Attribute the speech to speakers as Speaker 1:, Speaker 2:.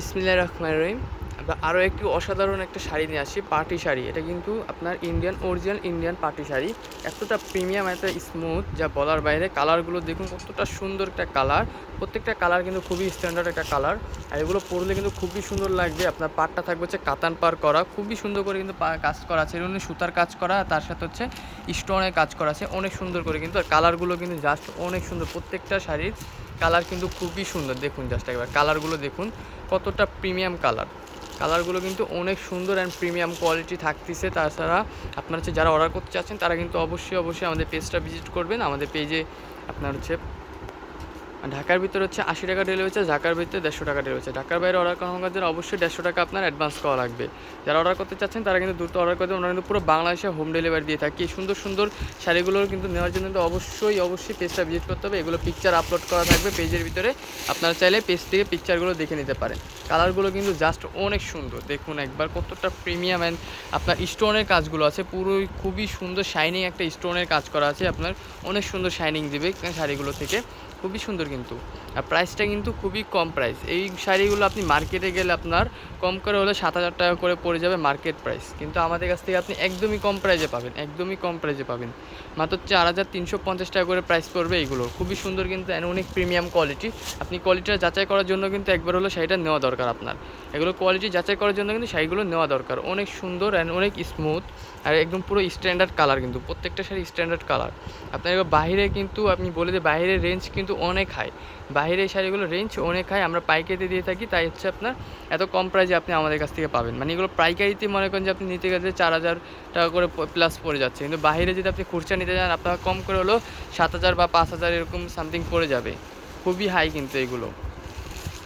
Speaker 1: Bismillahirrahmanirrahim. আরও একটি অসাধারণ একটা শাড়ি নিয়ে আসি, পার্টি শাড়ি। এটা কিন্তু আপনার Indian original Indian party sari. এতটা প্রিমিয়াম এত স্মুথ যা বলার বাইরে কালারগুলো দেখুন কতটা সুন্দর একটা কালার প্রত্যেকটা কালার কিন্তু খুবই স্ট্যান্ডার্ড একটা কালার আর এগুলো পরলে কিন্তু খুবই সুন্দর লাগবে। আপনার পাটটা থাকবে হচ্ছে কাতান পার করা। খুবই সুন্দর করে কিন্তু কাজ করা আছে। এর সুতার কাজ করা তার সাথে হচ্ছে স্টোনের কাজ করা আছে। অনেক সুন্দর করে কিন্তু, আর কালারগুলো কিন্তু জাস্ট অনেক সুন্দর। প্রত্যেকটা শাড়ির কালার কিন্তু খুবই সুন্দর। দেখুন জাস্ট একবার কালারগুলো দেখুন। কতটা প্রিমিয়াম কালার কালারগুলো কিন্তু অনেক সুন্দর অ্যান্ড প্রিমিয়াম কোয়ালিটি থাকতেছে। তাছাড়া আপনার হচ্ছে যারা অর্ডার করতে চাচ্ছেন, তারা কিন্তু অবশ্যই অবশ্যই আমাদের পেজটা ভিজিট করবেন। আমাদের পেজে আপনার হচ্ছে ঢাকার ভিতরে হচ্ছে আশি টাকা ডেলিভারি চার্জ ঢাকার ভিতরে দেড়শো টাকা ডেলিভারি চার্জ ঢাকার বাইরে অর্ডার করার জন্য অবশ্যই দেড়শো টাকা আপনার অ্যাডভান্স করা লাগবে। যারা অর্ডার করতে চাচ্ছেন, তারা কিন্তু দ্রুত অর্ডার করতে ওনারা কিন্তু পুরো বাংলাদেশে হোম ডেলিভারি দিয়ে থাকি। সুন্দর সুন্দর শাড়িগুলোর কিন্তু নেওয়ার জন্য কিন্তু অবশ্যই অবশ্যই পেজটা ভিজিট করতে হবে। এগুলো পিকচার আপলোড করা থাকবে পেজের ভিতরে। আপনারা চাইলে পেজ থেকে পিকচারগুলো দেখে নিতে পারেন। কালারগুলো কিন্তু জাস্ট অনেক সুন্দর। দেখুন একবার কতটা প্রিমিয়াম অ্যান্ড আপনার স্টোনের কাজগুলো আছে। পুরোই খুবই সুন্দর শাইনিং একটা স্টোনের কাজ করা আছে। আপনার অনেক সুন্দর শাইনিং দেবে শাড়িগুলো থেকে। খুবই সুন্দর কিন্তু। আর প্রাইসটা কিন্তু খুবই কম প্রাইস এই শাড়িগুলো আপনি মার্কেটে গেলে আপনার কম করে হলে সাত হাজার টাকা করে পড়ে যাবে মার্কেট প্রাইস কিন্তু আমাদের কাছ থেকে আপনি একদমই কম প্রাইসে পাবেন, একদমই কম প্রাইসে পাবেন। মাত্র চার হাজার তিনশো পঞ্চাশ টাকা করে প্রাইস পড়বে এইগুলো। খুবই সুন্দর কিন্তু অনেক প্রিমিয়াম কোয়ালিটি আপনি কোয়ালিটিটা যাচাই করার জন্য কিন্তু একবার হলো শাড়িটা নেওয়া দরকার আপনার। এগুলো কোয়ালিটি যাচাই করার জন্য কিন্তু শাড়িগুলো নেওয়া দরকার। অনেক সুন্দর অ্যান্ড অনেক স্মুথ আর একদম পুরো স্ট্যান্ডার্ড কালার কিন্তু। প্রত্যেকটা শাড়ি স্ট্যান্ডার্ড কালার আপনার এবার বাইরে কিন্তু আপনি বলে যে বাইরের রেঞ্জ কিন্তু অনেক হাই বাইরের শাড়িগুলো রেঞ্জ অনেক হাই আমরা পাইকারিতে দিয়ে থাকি, তাই হচ্ছে আপনার এত কম প্রাইসে আপনি আমাদের কাছ থেকে পাবেন। মানে এগুলো পাইকারিতে মনে করেন যে আপনি নিতে গেলে চার হাজার টাকা করে প্লাস পড়ে যাচ্ছে। কিন্তু বাইরে যদি আপনি খুচরা নিতে যান, আপনার কম করে হলেও সাত হাজার বা পাঁচ হাজার এরকম সামথিং পড়ে যাবে। খুবই হাই কিন্তু এগুলো।